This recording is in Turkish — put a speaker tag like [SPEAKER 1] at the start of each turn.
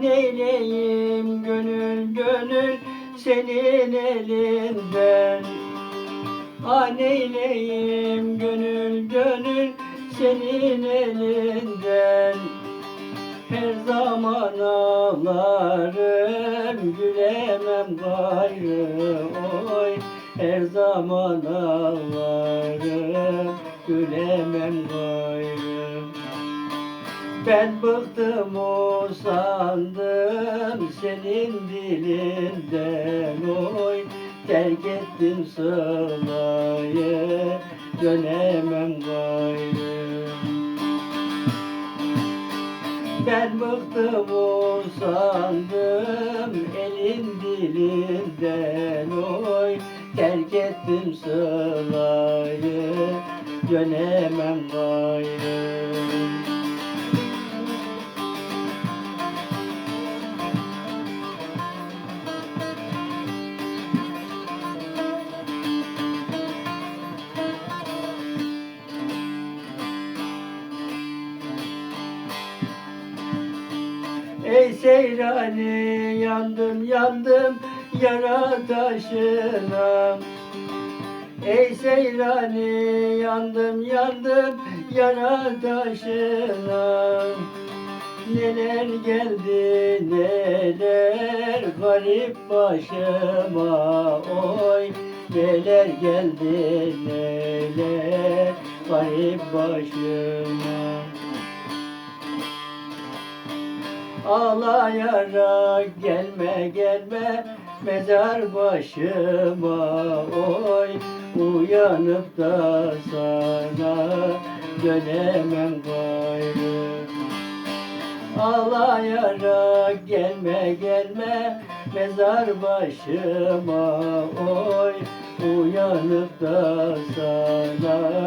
[SPEAKER 1] neyleyim gönül gönül senin elinden. Ah neyleyim gönül gönül senin elinden. Her zaman ağlarım gülemem gayrı oy. Her zaman ağlarım gülemem gayrı ben bıktım usandım senin dilinden oy. Terk ettim sılayı dönemem gayrı. Ben bıktım usandım elin dilinden oy. Terk ettim sılayı dönemem gayrı Ey seyrani yandım yandım yara taşına. Ey seyrani yandım yandım yara taşına. Neler geldi neler garip başıma. Oy Neler geldi neler garip başıma Ağlayarak gelme gelme. Mezar başıma oy. Uyanıp da sana dönemem gayrı. Ağlayarak gelme gelme. Mezar başıma oy. Uyanıp da sana